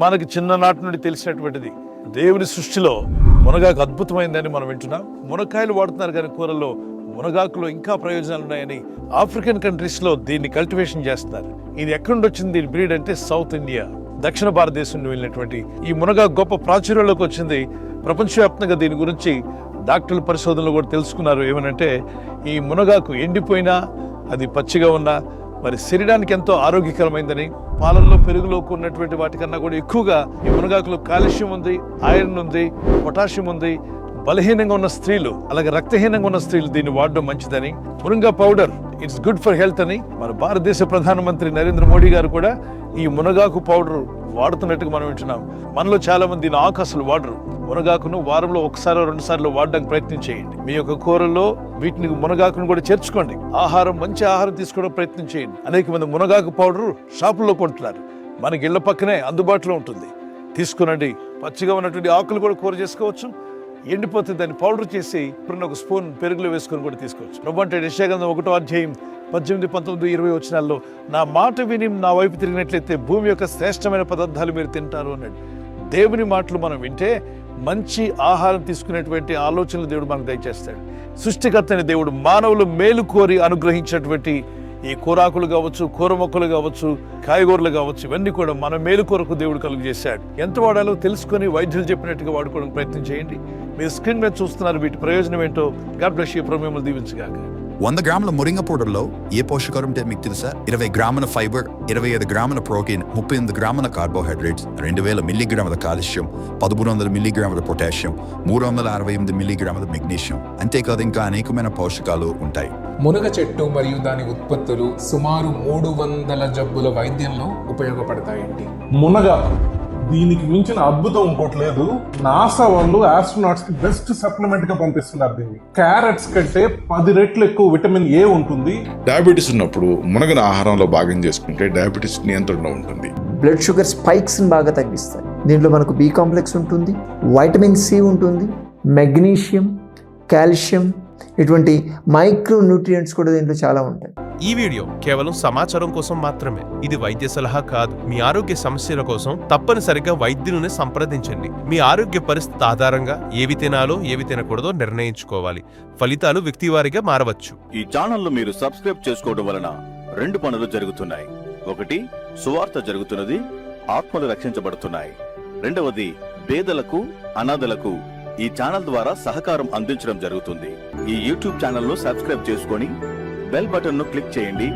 మనకి చిన్ననాటి నుండి తెలిసినటువంటిది. దేవుని సృష్టిలో మునగాకు అద్భుతమైందని మనం వింటున్నాం. మునక్కాయలు వాడుతున్నారు కానీ కూరల్లో మునగాకులో ఇంకా ప్రయోజనాలు ఉన్నాయని ఆఫ్రికన్ కంట్రీస్లో దీన్ని కల్టివేషన్ చేస్తున్నారు. ఇది ఎక్కడి నుండి వచ్చింది దీని బ్రీడ్ అంటే సౌత్ ఇండియా. దక్షిణ భారతదేశం నుండి వెళ్ళినటువంటి ఈ మునగాకు గొప్ప ప్రాచుర్యంలోకి వచ్చింది. ప్రపంచవ్యాప్తంగా దీని గురించి డాక్టర్ల పరిశోధనలు కూడా తెలుసుకున్నారు. ఏమనంటే ఈ మునగాకు ఎండిపోయినా అది పచ్చిగా ఉన్నా మరి శరీరానికి ఎంతో ఆరోగ్యకరమైందని పాలల్లో పెరుగులో ఉన్నటువంటి వాటికన్నా కూడా ఎక్కువగా ఈ మునగాకులో కాల్షియం ఉంది ఐరన్ ఉంది పొటాషియం ఉంది బలహీనంగా ఉన్న స్త్రీలు అలాగే రక్తహీనంగా ఉన్న స్త్రీలు దీన్ని వాడడం మంచిదని. మునగా powder it's good for health అని మన భారతదేశ ప్రధానమంత్రి నరేంద్ర మోడీ గారు కూడా ఈ మునగాకు పౌడర్ వాడుతున్నట్టుగా మనం వింటున్నాం. మనలో చాలా మంది దీని ఆకు వాడరు. మునగాకును వారంలో ఒకసారి రెండు సార్లు వాడడానికి ప్రయత్నం చేయండి. మీ యొక్క కూరల్లో వీటిని మునగాకును కూడా చేర్చుకోండి. ఆహారం మంచి ఆహారం తీసుకోవడం ప్రయత్నం చేయండి. అనేక మంది మునగాకు పౌడర్ షాపుల్లో కొంటున్నారు. మనకి ఇళ్ళ పక్కనే అందుబాటులో ఉంటుంది. తీసుకునండి పచ్చిగా ఉన్నటువంటి ఆకులు కూడా కూర చేసుకోవచ్చు. ఎండిపోతుంది దాన్ని పౌడర్ చేసి ఇప్పుడు ఒక స్పూన్ పెరుగులో వేసుకొని కూడా తీసుకోవచ్చు. ప్రభు అంటే ఒకటో అధ్యాయం పద్దెనిమిది పంతొమ్మిది ఇరవై వచ్చినాల్లో నా మాట విని నా వైపు తిరిగినట్లయితే భూమి యొక్క శ్రేష్టమైన పదార్థాలు మీరు తింటారు అన్నాడు. దేవుని మాటలు మనం వింటే మంచి ఆహారం తీసుకునేటువంటి ఆలోచనలు దేవుడు మనకు దయచేస్తాడు. సృష్టికర్తని దేవుడు మానవులు మేలు కోరి అనుగ్రహించినటువంటి ఈ కూరాకులు కావచ్చు కూర మొక్కలు కావచ్చు కాయగూరలు కావచ్చు ఇవన్నీ కూడా మన మేలు కొరకు దేవుడు కలుగు చేశాడు ఎంత వాడాలో తెలుసుకొని వైద్యులు చెప్పినట్టుగా వాడుకోవడానికి ప్రయత్నం చేయండి. మీరు స్క్రీన్ మీద చూస్తున్నారు వీటి ప్రయోజనం ఏంటో. గాడ్ బ్లెస్ యూ మిమ్మల్ని దీవించగాక. వంద గ్రాముల మురింగ పౌడర్లో ఏ పోషకాలు ఉంటే మీకు తెలుసా? ఇరవై గ్రాముల ఫైబర్ ఇరవై ఐదు గ్రాముల ప్రోటీన్ ముప్పై ఎనిమిది గ్రాముల కార్బోహైడ్రేట్స్ రెండు వేల మిల్లీగ్రాముల కాల్షియం పదమూడు వందల మిల్లీగ్రాముల పొటాషియం మూడు వందల అరవై ఎనిమిది మిల్లీగ్రాముల మెగ్నీషియం. అంతేకాదు ఇంకా అనేకమైన పోషకాలు ఉంటాయి. మునగ చెట్టు మరియు దాని ఉత్పత్తులు సుమారు మూడు వందల జబ్బుల వైద్యంలో ఉపయోగపడతాయండి. మునగ దీనికి మించిన అద్భుతం ఇంకోటి లేదు. నాసా వాళ్ళు ఆస్ట్రోనాట్స్కి బెస్ట్ సప్లిమెంట్గా పంపిస్తున్నారు దీన్ని. క్యారెట్స్ కంటే పది రెట్లు ఎక్కువ విటమిన్ ఏ ఉంటుంది. డయాబెటీస్ ఉన్నప్పుడు మునగన ఆహారంలో భాగం చేసుకుంటే డయాబెటీస్ నియంత్రణలో ఉంటుంది. బ్లడ్ షుగర్ స్పైక్స్ని బాగా తగ్గిస్తాయి. దీంట్లో మనకు బి కాంప్లెక్స్ ఉంటుంది వైటమిన్ సి ఉంటుంది మెగ్నీషియం కాల్షియం ఇటువంటి మైక్రో న్యూట్రియంట్స్ కూడా దీంట్లో చాలా ఉంటాయి. ఈ వీడియో కేవలం సమాచారం కోసం మాత్రమే. ఇది వైద్య సలహా కాదు. మీ ఆరోగ్య సమస్యల కోసం తప్పనిసరిగా వైద్యులను సంప్రదించండి. మీ ఆరోగ్య పరిస్థితి ఆధారంగా ఏవి తినాలో ఏవి తినకూడదో నిర్ణయించుకోవాలి. ఫలితాలు వ్యక్తివారిగా మారవచ్చు. ఈ ఛానల్ను మీరు సబ్స్క్రైబ్ చేసుకోవడం వలన రెండు పనులు జరుగుతున్నాయి. ఒకటి సువార్త జరుగుతున్నది ఆత్మలు రక్షించబడుతున్నాయి. రెండవది పేదలకు అనాథలకు ఈ ఛానల్ ద్వారా సహకారం అందించడం జరుగుతుంది. ఈ యూట్యూబ్ ఛానల్ను సబ్స్క్రైబ్ చేసుకొని బెల్ బటన్ను క్లిక్ చేయండి.